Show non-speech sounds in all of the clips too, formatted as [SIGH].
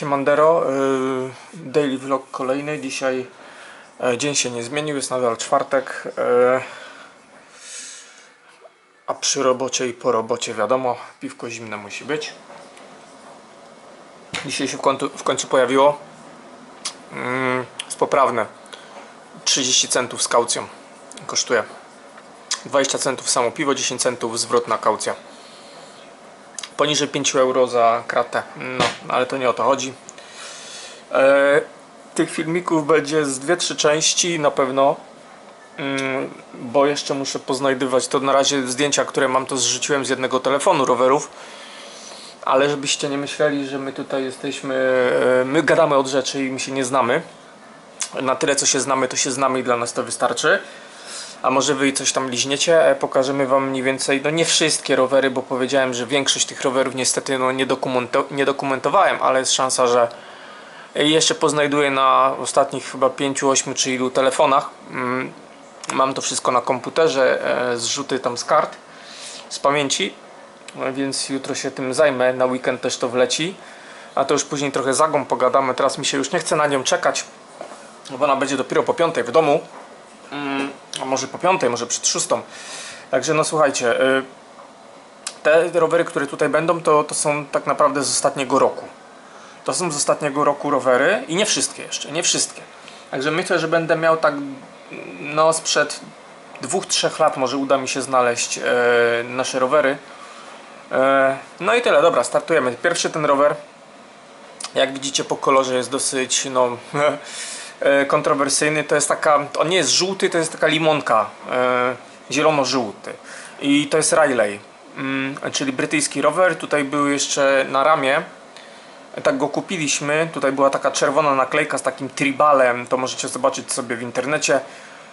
Siemandero, y, daily vlog kolejny. Dzisiaj e, dzień się nie zmienił, jest nadal czwartek. e, A przy robocie i po robocie wiadomo, piwko zimne musi być. Dzisiaj się w końcu, w końcu pojawiło. Mm, Jest poprawne. 30 centów z kaucją kosztuje. 20 centów samo piwo, 10 centów zwrotna kaucja poniżej 5 euro za kratę. No, ale to nie o to chodzi. E, tych filmików będzie z 2-3 części na pewno. Mm, bo jeszcze muszę poznajdywać to na razie zdjęcia, które mam to zrzuciłem z jednego telefonu rowerów. Ale żebyście nie myśleli, że my tutaj jesteśmy, e, my gadamy od rzeczy i my się nie znamy. Na tyle co się znamy, to się znamy i dla nas to wystarczy. A może wy coś tam liźniecie? E, Pokażemy wam mniej więcej, no nie wszystkie rowery, bo powiedziałem, że większość tych rowerów niestety no, nie, dokumento nie dokumentowałem, ale jest szansa, że jeszcze poznajduję na ostatnich chyba 5, 8 czy ilu telefonach. Mm, Mam to wszystko na komputerze, e, zrzuty tam z kart, z pamięci, e, więc jutro się tym zajmę, na weekend też to wleci. A to już później trochę zagą pogadamy, teraz mi się już nie chce na nią czekać, bo ona będzie dopiero po piątej w domu a może po piątej, może przed szóstą. Także no słuchajcie, y, te rowery, które tutaj będą, to, to są tak naprawdę z ostatniego roku. To są z ostatniego roku rowery i nie wszystkie jeszcze, nie wszystkie. Także myślę, że będę miał tak no sprzed dwóch, trzech lat może uda mi się znaleźć e, nasze rowery. E, no i tyle, dobra, startujemy. Pierwszy ten rower, jak widzicie po kolorze jest dosyć no [LAUGHS] kontrowersyjny. To jest taka, on nie jest żółty, to jest taka limonka, e, zielono-żółty. I to jest Riley, mm, czyli brytyjski rower. Tutaj był jeszcze na ramię. Tak go kupiliśmy. Tutaj była taka czerwona naklejka z takim tribalem. To możecie zobaczyć sobie w internecie.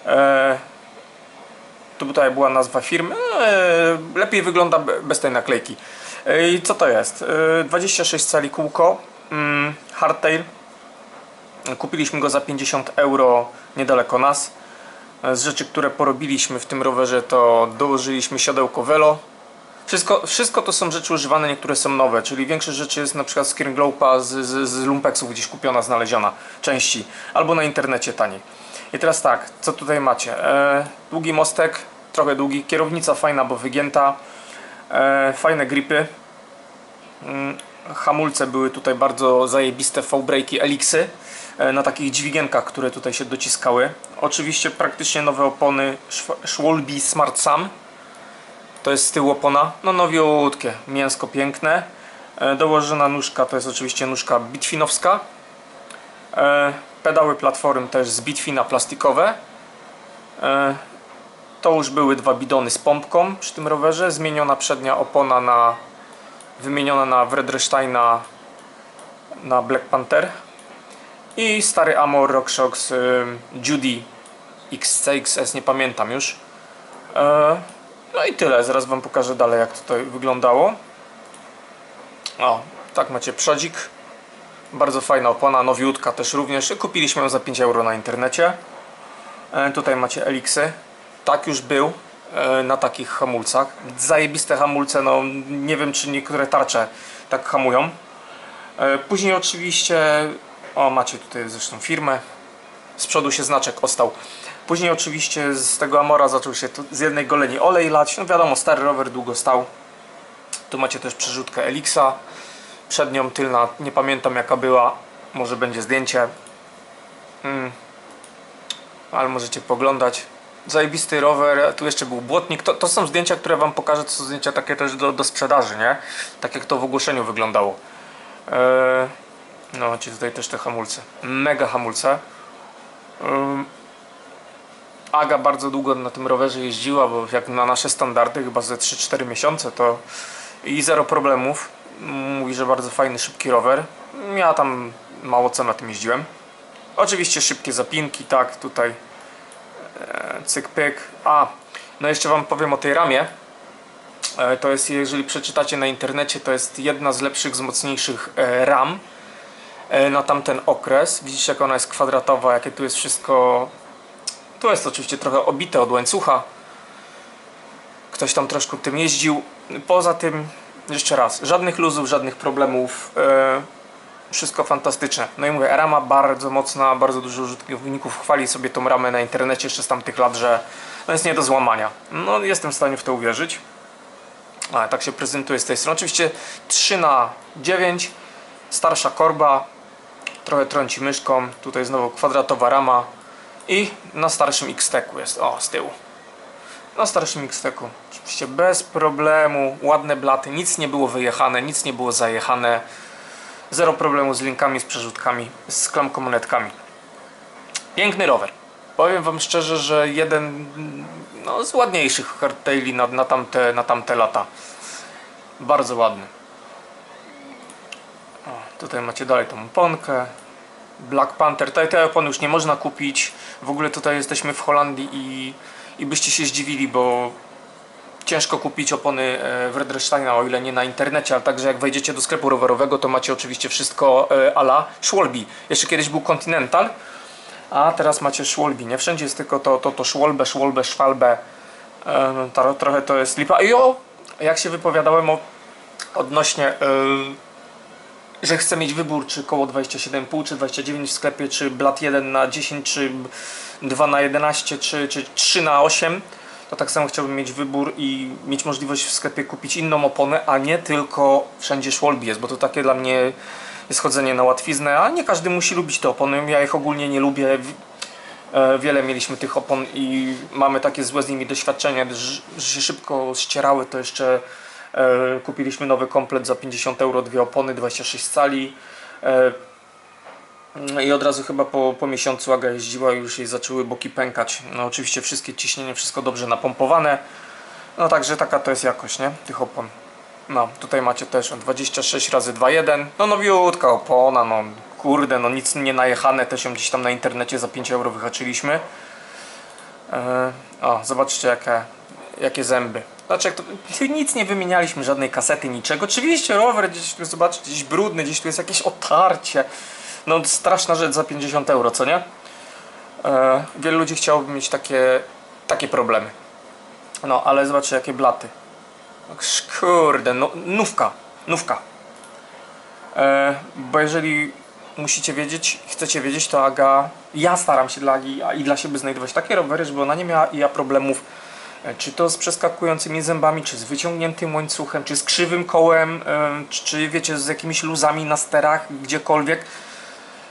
E, tu tutaj była nazwa firmy. E, lepiej wygląda be- bez tej naklejki. E, I co to jest? E, 26 cali kółko. Mm, hardtail. Kupiliśmy go za 50 euro niedaleko nas. Z rzeczy, które porobiliśmy w tym rowerze, to dołożyliśmy siodełko Velo. Wszystko, wszystko to są rzeczy używane, niektóre są nowe, czyli większość rzeczy jest na przykład z Kringloupa, z, z, z gdzieś kupiona, znaleziona, części, albo na internecie taniej. I teraz tak, co tutaj macie? E, długi mostek, trochę długi, kierownica fajna, bo wygięta, e, fajne gripy, Mm, hamulce były tutaj bardzo zajebiste V-breaki Elixy e, na takich dźwigienkach, które tutaj się dociskały. Oczywiście praktycznie nowe opony Schw- Schwalbe Smart Sam. To jest z tyłu opona, no nowiutkie, mięsko piękne. E, Dołożona nóżka to jest oczywiście nóżka bitfinowska. E, Pedały platform też z bitfina plastikowe. E, To już były dwa bidony z pompką przy tym rowerze. Zmieniona przednia opona na wymieniona na Wredresteina na Black Panther i stary Amor RockShox y, Judy XCXS, nie pamiętam już. E, no i tyle, zaraz wam pokażę dalej jak to wyglądało. O, tak macie przodzik. Bardzo fajna opona, nowiutka też również. Kupiliśmy ją za 5 euro na internecie. E, tutaj macie Elixy tak już był e, na takich hamulcach. Zajebiste hamulce, no nie wiem czy niektóre tarcze tak hamują. Później oczywiście, o macie tutaj zresztą firmę, z przodu się znaczek ostał. Później oczywiście z tego Amora zaczął się z jednej goleni olej lać, no wiadomo stary rower długo stał. Tu macie też przerzutkę Elixa, przednią, tylna, nie pamiętam jaka była, może będzie zdjęcie. Mm. Ale możecie poglądać zajebisty rower, tu jeszcze był błotnik. To, to są zdjęcia, które wam pokażę, to są zdjęcia takie też do, do sprzedaży, nie? Tak jak to w ogłoszeniu wyglądało. Eee, no, macie tutaj też te hamulce. Mega hamulce. Aga bardzo długo na tym rowerze jeździła, bo jak na nasze standardy, chyba ze 3-4 miesiące, to i zero problemów. Mówi, że bardzo fajny, szybki rower. Ja tam mało co na tym jeździłem. Oczywiście szybkie zapinki, tak, tutaj cyk pyk. A, no jeszcze wam powiem o tej ramie. E, To jest, jeżeli przeczytacie na internecie, to jest jedna z lepszych, z mocniejszych e, ram e, na tamten okres. Widzicie jak ona jest kwadratowa, jakie tu jest wszystko... Tu jest oczywiście trochę obite od łańcucha. Ktoś tam troszkę tym jeździł. Poza tym, jeszcze raz, żadnych luzów, żadnych problemów. E, Wszystko fantastyczne. No i mówię, rama bardzo mocna, bardzo dużo użytkowników chwali sobie tą ramę na internecie jeszcze z tamtych lat, że no jest nie do złamania. No jestem w stanie w to uwierzyć. A, tak się prezentuje z tej strony. Oczywiście 3 na 9 starsza korba, trochę trąci myszką, tutaj znowu kwadratowa rama i na starszym X-Teku jest, o z tyłu. Na starszym X-Teku, oczywiście bez problemu, ładne blaty, nic nie było wyjechane, nic nie było zajechane, zero problemu z linkami, z przerzutkami, z klamką monetkami. Piękny rower. Powiem Wam szczerze, że jeden no, z ładniejszych hardtaili na, na, tamte, na tamte lata. Bardzo ładny. O, tutaj macie dalej tą oponkę. Black Panther. Tej, opony już nie można kupić. W ogóle tutaj jesteśmy w Holandii i, i byście się zdziwili, bo ciężko kupić opony e, w Redresteina, o ile nie na internecie, ale także jak wejdziecie do sklepu rowerowego, to macie oczywiście wszystko e, ala Schwalbe. Jeszcze kiedyś był Continental, a teraz macie Schwalbe. Nie wszędzie jest tylko to, to, to Schwalbe, Schwalbe, Schwalbe. E, no, trochę to jest lipa. I o, jak się wypowiadałem o, odnośnie, e, że chcę mieć wybór, czy koło 27,5, czy 29 w sklepie, czy blat 1 na 10, czy 2 na 11, czy, czy 3 na 8 to tak samo chciałbym mieć wybór i mieć możliwość w sklepie kupić inną oponę, a nie tylko wszędzie Schwalbe jest, bo to takie dla mnie jest chodzenie na łatwiznę, a nie każdy musi lubić te opony. Ja ich ogólnie nie lubię. E, Wiele mieliśmy tych opon i mamy takie złe z nimi doświadczenia, że się szybko ścierały, to jeszcze kupiliśmy nowy komplet za 50 euro, dwie opony, 26 cali. E, i od razu chyba po, po miesiącu Aga jeździła i już jej zaczęły boki pękać. No oczywiście wszystkie ciśnienie, wszystko dobrze napompowane. No także taka to jest jakość, nie? Tych opon. No, tutaj macie też o 26 razy 2.1. No nowiutka opona, no kurde, no nic nie najechane. Też ją gdzieś tam na internecie za 5 euro wyhaczyliśmy. E, o, zobaczcie jakie, jakie zęby. Znaczy, jak to, nic nie wymienialiśmy, żadnej kasety, niczego. Oczywiście rower gdzieś tu, zobaczcie, gdzieś brudny, gdzieś tu jest jakieś otarcie. No straszna rzecz za 50 euro, co nie? E, wielu ludzi chciałoby mieć takie, takie problemy. No, ale zobaczcie jakie blaty. Sz- Kurde, no, nówka, nówka. E, bo jeżeli musicie wiedzieć, chcecie wiedzieć, to Aga, ja staram się dla Agi i dla siebie znajdować takie rowery, żeby ona nie miała ja problemów, czy to z przeskakującymi zębami, czy z wyciągniętym łańcuchem, czy z krzywym kołem, e, czy, wiecie, z jakimiś luzami na sterach, gdziekolwiek.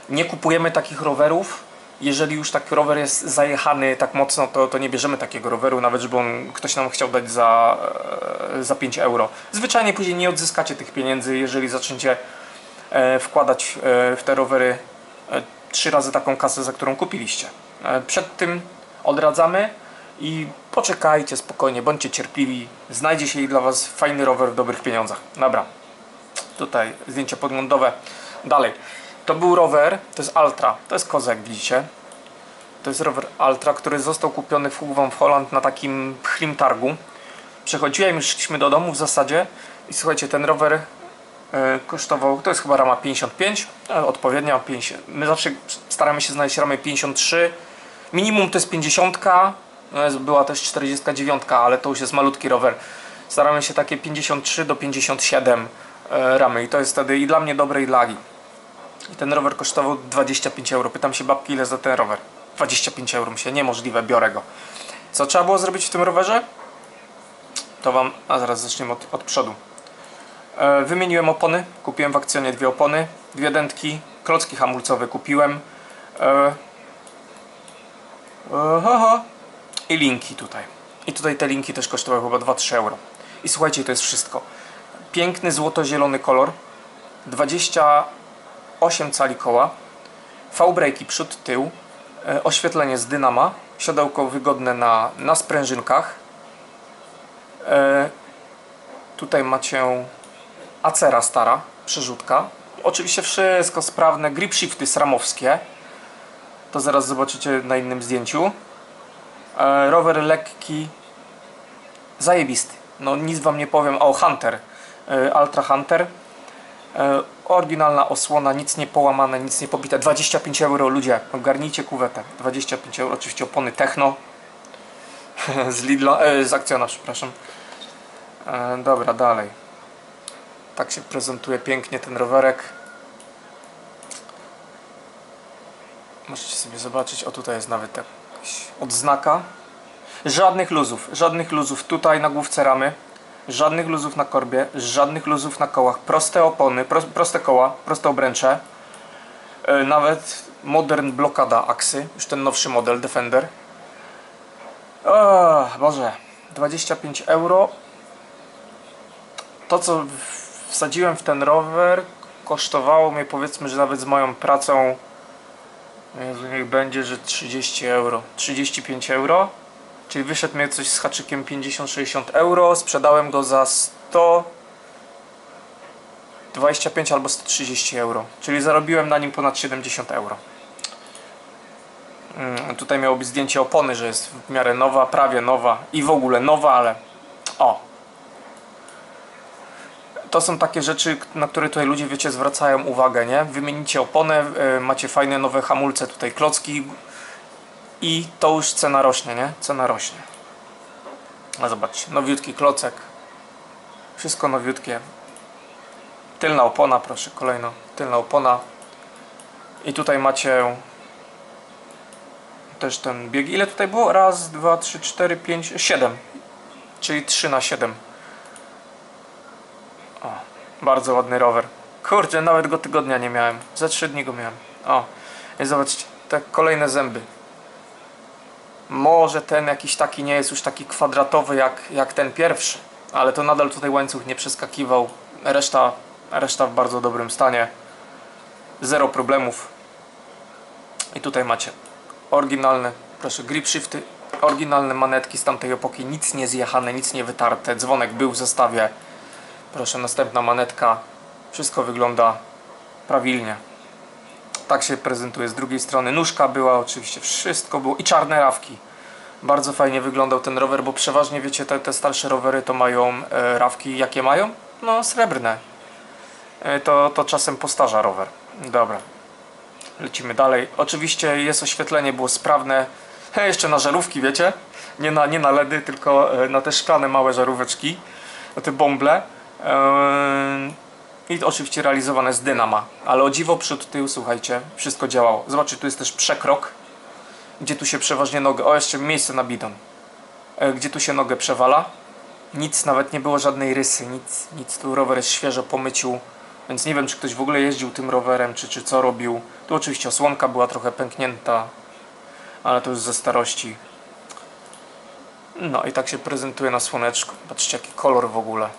Nie kupujemy takich rowerów. Jeżeli już taki rower jest zajechany tak mocno, to, to nie bierzemy takiego roweru, nawet żeby on, ktoś nam chciał dać za, e, za 5 euro. Zwyczajnie później nie odzyskacie tych pieniędzy, jeżeli zaczniecie e, wkładać e, w te rowery e, trzy razy taką kasę, za którą kupiliście. E, Przed tym odradzamy i poczekajcie spokojnie, bądźcie cierpliwi. Znajdzie się i dla Was fajny rower w dobrych pieniądzach. Dobra, tutaj zdjęcie podglądowe. Dalej. To był rower, to jest Altra, to jest kozak, widzicie. To jest rower Altra, który został kupiony w Hugon w Holland na takim chlim targu. Przechodziłem, już szliśmy do domu w zasadzie i słuchajcie, ten rower e, kosztował, to jest chyba rama 55, e, odpowiednia 50. My zawsze staramy się znaleźć ramę 53. Minimum to jest 50, no jest, była też 49, ale to już jest malutki rower. Staramy się takie 53 do 57 e, ramy i to jest wtedy i dla mnie dobre i dla Agi. I ten rower kosztował 25 euro. Pytam się babki, ile za ten rower? 25 euro. Myślę, niemożliwe, biorę go. Co trzeba było zrobić w tym rowerze? To wam, a zaraz zaczniemy od, od przodu. E, wymieniłem opony, kupiłem w akcjonie dwie opony, dwie dętki, klocki hamulcowe kupiłem. E, e. I linki tutaj. I tutaj te linki też kosztowały chyba 2-3 euro. I słuchajcie, to jest wszystko. Piękny złoto-zielony kolor. 28 cali koła. V-braki przód, tył. E, Oświetlenie z dynama. Siodełko wygodne na, na sprężynkach. E, tutaj macie Acera stara, przerzutka. Oczywiście wszystko sprawne. Grip shifty sramowskie. To zaraz zobaczycie na innym zdjęciu. E, rower lekki, zajebisty. No nic wam nie powiem. O, Hunter. E, Ultra Hunter. E, oryginalna osłona, nic nie połamane, nic nie pobite. 25 euro, ludzie, ogarnijcie kuwetę. 25 euro, oczywiście opony Techno. [LAUGHS] z Lidla, z Akcjona, przepraszam. Dobra, dalej. Tak się prezentuje pięknie ten rowerek. Możecie sobie zobaczyć, o tutaj jest nawet jakaś odznaka. Żadnych luzów, żadnych luzów tutaj na główce ramy, żadnych luzów na korbie, żadnych luzów na kołach, proste opony, pro, proste koła, proste obręcze. E, Nawet modern blokada aksy, już ten nowszy model Defender. O, Boże, 25 euro. To co wsadziłem w ten rower kosztowało mnie powiedzmy, że nawet z moją pracą Jezu, niech będzie, że 30 euro. 35 euro. Czyli wyszedł mnie coś z haczykiem 50-60 euro. Sprzedałem go za 125 albo 130 euro. Czyli zarobiłem na nim ponad 70 euro. Mm, Tutaj miało być zdjęcie opony, że jest w miarę nowa, prawie nowa i w ogóle nowa, ale o. To są takie rzeczy, na które tutaj ludzie, wiecie, zwracają uwagę, nie? Wymienicie oponę, y, macie fajne nowe hamulce, tutaj klocki i to już cena rośnie, nie? Cena rośnie. A zobaczcie, nowiutki klocek. Wszystko nowiutkie. Tylna opona, proszę, kolejno. Tylna opona. I tutaj macie też ten bieg. Ile tutaj było? Raz, dwa, trzy, cztery, pięć, siedem. Czyli 3 na 7. Bardzo ładny rower. Kurczę, nawet go tygodnia nie miałem. Za 3 dni go miałem. O, i zobaczcie, te kolejne zęby. Może ten jakiś taki nie jest już taki kwadratowy jak, jak ten pierwszy, ale to nadal tutaj łańcuch nie przeskakiwał. Reszta, reszta w bardzo dobrym stanie. Zero problemów. I tutaj macie oryginalne, proszę, grip shifty, oryginalne manetki z tamtej epoki, nic nie zjechane, nic nie wytarte, dzwonek był w zestawie. Proszę, następna manetka, wszystko wygląda prawilnie. Tak się prezentuje z drugiej strony. Nóżka była oczywiście, wszystko było i czarne rawki. Bardzo fajnie wyglądał ten rower, bo przeważnie wiecie, te, te starsze rowery to mają e, rawki, jakie mają? No, srebrne. E, to, to czasem postarza rower. Dobra. Lecimy dalej. Oczywiście jest oświetlenie, było sprawne. He, jeszcze na żarówki, wiecie? Nie na, nie na LEDy, tylko e, na te szklane małe żaróweczki. Na te bąble. Eee, I oczywiście realizowane z dynama. Ale o dziwo przód, tył, słuchajcie, wszystko działało. Zobaczcie, tu jest też przekrok, gdzie tu się przeważnie nogę... O, jeszcze miejsce na bidon. E, Gdzie tu się nogę przewala. Nic, nawet nie było żadnej rysy, nic, nic. Tu rower jest świeżo po myciu. Więc nie wiem, czy ktoś w ogóle jeździł tym rowerem, czy, czy co robił. Tu oczywiście osłonka była trochę pęknięta, ale to już ze starości. No i tak się prezentuje na słoneczku. Patrzcie, jaki kolor w ogóle.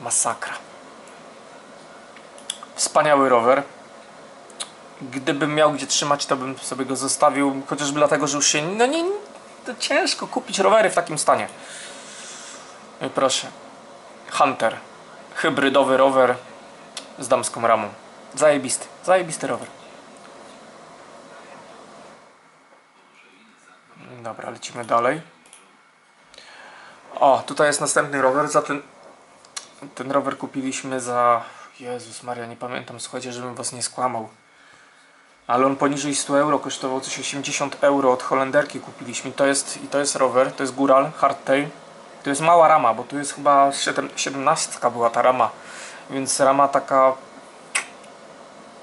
Masakra. Wspaniały rower. Gdybym miał gdzie trzymać, to bym sobie go zostawił, chociażby dlatego, że już się. No nie. Ciężko kupić rowery w takim stanie. No i proszę. Hunter. Hybrydowy rower z damską ramą. Zajebisty, zajebisty rower. Dobra, lecimy dalej. O, tutaj jest następny rower. Za ten, ten rower kupiliśmy za. Jezus Maria, nie pamiętam, słuchajcie, żebym was nie skłamał. Ale on poniżej 100 euro kosztował coś 80 euro od Holenderki kupiliśmy. To jest, I to jest rower, to jest Gural Hardtail. To jest mała rama, bo tu jest chyba 7, 17 była ta rama. Więc rama taka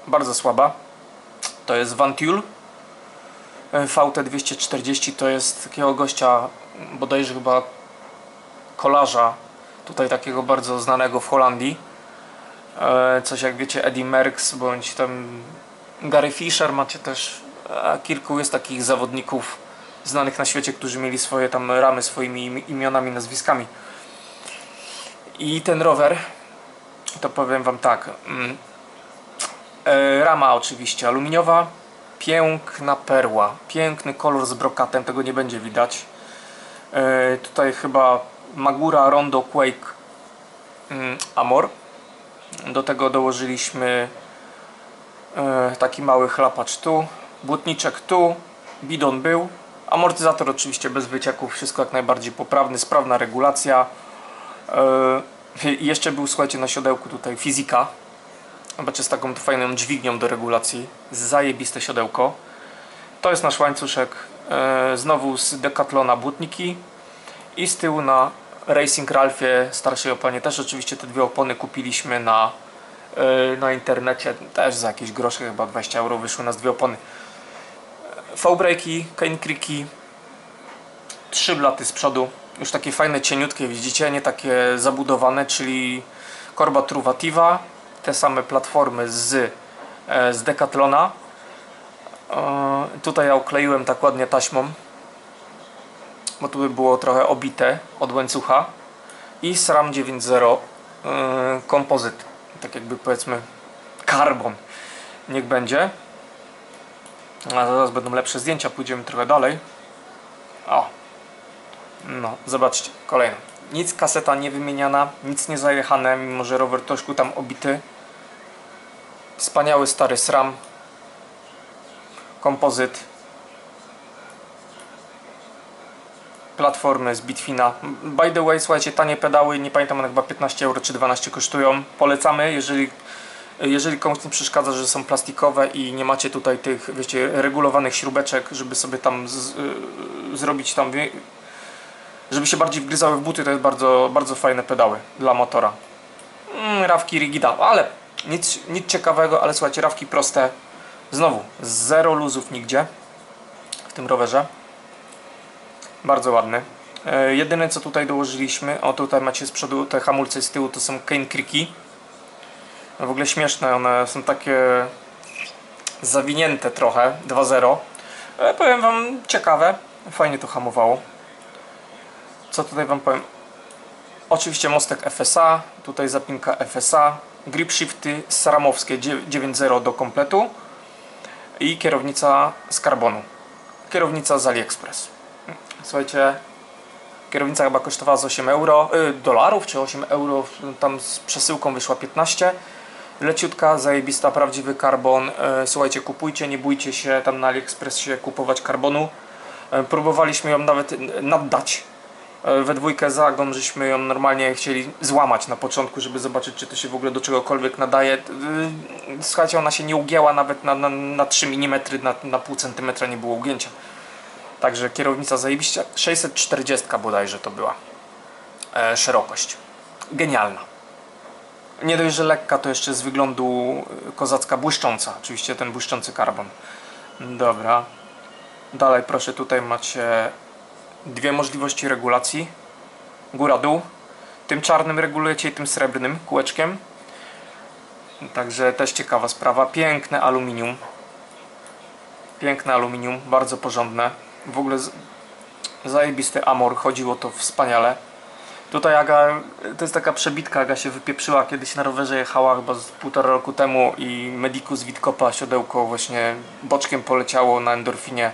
bardzo słaba. To jest Vantul VT240 to jest takiego gościa, bodajże chyba kolarza, tutaj takiego bardzo znanego w Holandii. E, Coś jak wiecie Eddie Merckx bądź tam Gary Fisher macie też kilku jest takich zawodników znanych na świecie, którzy mieli swoje tam ramy swoimi imi- imionami, nazwiskami. I ten rower to powiem wam tak. mm, e, Rama oczywiście aluminiowa, piękna perła, piękny kolor z brokatem, tego nie będzie widać. E, Tutaj chyba Magura Rondo Quake mm, Amor. Do tego dołożyliśmy e, taki mały chlapacz tu, błotniczek tu, bidon był, amortyzator oczywiście bez wycieków, wszystko jak najbardziej poprawny, sprawna regulacja. E, I jeszcze był, słuchajcie, na siodełku tutaj fizyka. Zobaczcie, z taką fajną dźwignią do regulacji. Zajebiste siodełko. To jest nasz łańcuszek. E, znowu z Decathlona błotniki. I z tyłu na Racing Ralphie starszej opanie też oczywiście te dwie opony kupiliśmy na, e, na internecie. Też za jakieś grosze, chyba 20 euro wyszły nas dwie opony. V-breaki, Cane trzy blaty z przodu, już takie fajne cieniutkie widzicie, nie takie zabudowane, czyli korba Truvativa, te same platformy z, e, z Decathlona. E, Tutaj ja okleiłem tak ładnie taśmą, bo tu by było trochę obite od łańcucha i SRAM 9.0 e, kompozyt, tak jakby powiedzmy karbon, niech będzie. A zaraz będą lepsze zdjęcia, pójdziemy trochę dalej. O, no, zobaczcie, kolejna. Nic kaseta nie wymieniana, nic nie zajechane, mimo że rower troszkę tam obity. Wspaniały stary SRAM. Kompozyt. Platformy z Bitfina. By the way, słuchajcie, tanie pedały, nie pamiętam, one chyba 15 euro czy 12 kosztują. Polecamy, jeżeli, jeżeli komuś nie przeszkadza, że są plastikowe i nie macie tutaj tych, wiecie, regulowanych śrubeczek, żeby sobie tam z, y, zrobić tam żeby się bardziej wgryzały w buty, to jest bardzo, bardzo fajne pedały dla motora. Mm, rawki rigida, ale nic, nic ciekawego, ale słuchajcie, rawki proste. Znowu, zero luzów nigdzie w tym rowerze. Bardzo ładny. E, jedyne co tutaj dołożyliśmy, o tutaj macie z przodu te hamulce z tyłu, to są Cane. No w ogóle śmieszne, one są takie zawinięte trochę, 2.0. Ale powiem wam, ciekawe, fajnie to hamowało co tutaj Wam powiem? Oczywiście mostek FSA, tutaj zapinka FSA, grip shifty saramowskie 9.0 do kompletu i kierownica z karbonu. Kierownica z AliExpress. Słuchajcie, kierownica chyba kosztowała z 8 euro, y, dolarów czy 8 euro, tam z przesyłką wyszła 15. Leciutka, zajebista, prawdziwy karbon. Y, Słuchajcie, kupujcie, nie bójcie się tam na AliExpressie kupować karbonu. Y, Próbowaliśmy ją nawet naddać E, we dwójkę z Agą żeśmy ją normalnie chcieli złamać na początku, żeby zobaczyć, czy to się w ogóle do czegokolwiek nadaje. Słuchajcie, ona się nie ugięła nawet na, na, na 3 mm, na, na pół centymetra nie było ugięcia. Także kierownica zajebiście. 640 bodajże to była e, szerokość. Genialna. Nie dość, że lekka, to jeszcze z wyglądu e, kozacka błyszcząca. Oczywiście ten błyszczący karbon. Dobra. Dalej proszę, tutaj macie dwie możliwości regulacji góra-dół tym czarnym regulujecie i tym srebrnym kółeczkiem także też ciekawa sprawa piękne aluminium piękne aluminium, bardzo porządne w ogóle z- zajebisty amor, chodziło to wspaniale tutaj Aga, to jest taka przebitka Aga się wypieprzyła kiedyś na rowerze jechała chyba z półtora roku temu i Medicus Witkopa siodełko właśnie boczkiem poleciało na endorfinie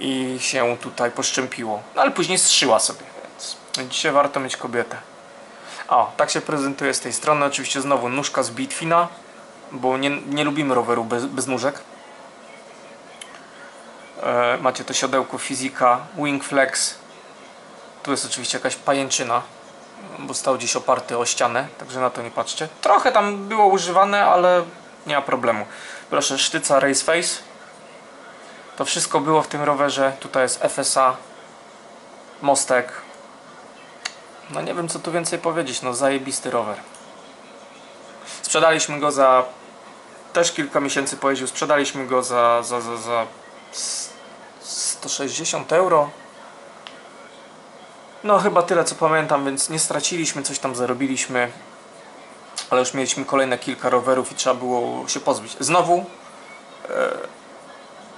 i się tutaj poszczępiło. No ale później zszyła sobie, więc dzisiaj warto mieć kobietę. O, tak się prezentuje z tej strony. Oczywiście znowu nóżka z Bitfina, bo nie, nie lubimy roweru bez, bez nóżek. E, macie to siodełko Fizika, Wingflex. Tu jest oczywiście jakaś pajęczyna, bo stał gdzieś oparty o ścianę, także na to nie patrzcie. Trochę tam było używane, ale nie ma problemu. Proszę, sztyca Race Face. To wszystko było w tym rowerze. Tutaj jest FSA, mostek. No nie wiem co tu więcej powiedzieć, no zajebisty rower. Sprzedaliśmy go za też kilka miesięcy pojeździł. Sprzedaliśmy go za, za, za, za 160 euro. No chyba tyle co pamiętam, więc nie straciliśmy, coś tam zarobiliśmy. Ale już mieliśmy kolejne kilka rowerów i trzeba było się pozbyć. Znowu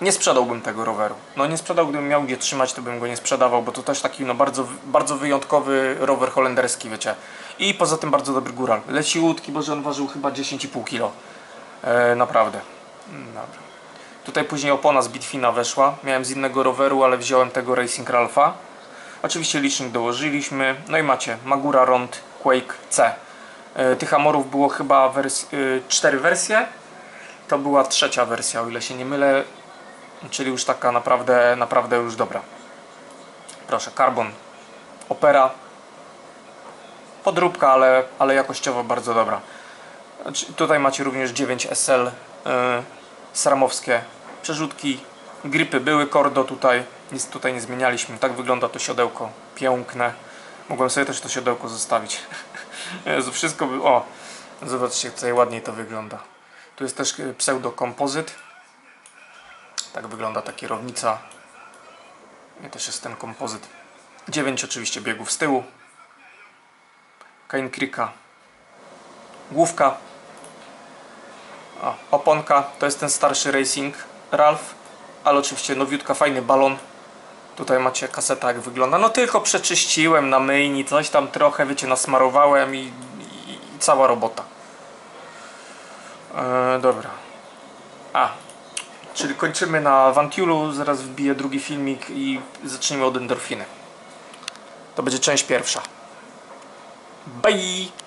nie sprzedałbym tego roweru. No nie sprzedał, gdybym miał gdzie trzymać, to bym go nie sprzedawał, bo to też taki no bardzo, bardzo wyjątkowy rower holenderski, wiecie. I poza tym bardzo dobry góral. Leciutki, bo że on ważył chyba 10,5 kg. E, naprawdę. Dobra. Tutaj później opona z Bitfina weszła. Miałem z innego roweru, ale wziąłem tego Racing Ralpha. Oczywiście licznik dołożyliśmy. No i macie Magura Rond Quake C. E, tych amorów było chyba wers- y, cztery wersje. To była trzecia wersja, o ile się nie mylę. Czyli już taka naprawdę, naprawdę już dobra. Proszę, Carbon Opera. Podróbka, ale, ale jakościowo bardzo dobra. Znaczy, Tutaj macie również 9 SL yy, sramowskie przerzutki. Gripy były, kordo tutaj. Nic tutaj nie zmienialiśmy. Tak wygląda to siodełko. Piękne. Mogłem sobie też to siodełko zostawić. [LAUGHS] Jezu, wszystko by... O! Zobaczcie, tutaj ładniej to wygląda. Tu jest też y, pseudo kompozyt Tak wygląda ta kierownica. I też jest ten kompozyt. 9 oczywiście biegów z tyłu. Creeka. Główka. O, oponka. To jest ten starszy Racing Ralph. Ale oczywiście nowiutka, fajny balon. Tutaj macie kaseta jak wygląda. No tylko przeczyściłem na myjni, coś tam trochę, wiecie, nasmarowałem i, i, i cała robota. E, dobra. A, czyli kończymy na Vantiulu, zaraz wbiję drugi filmik i zaczniemy od endorfiny. To będzie część pierwsza. Bye!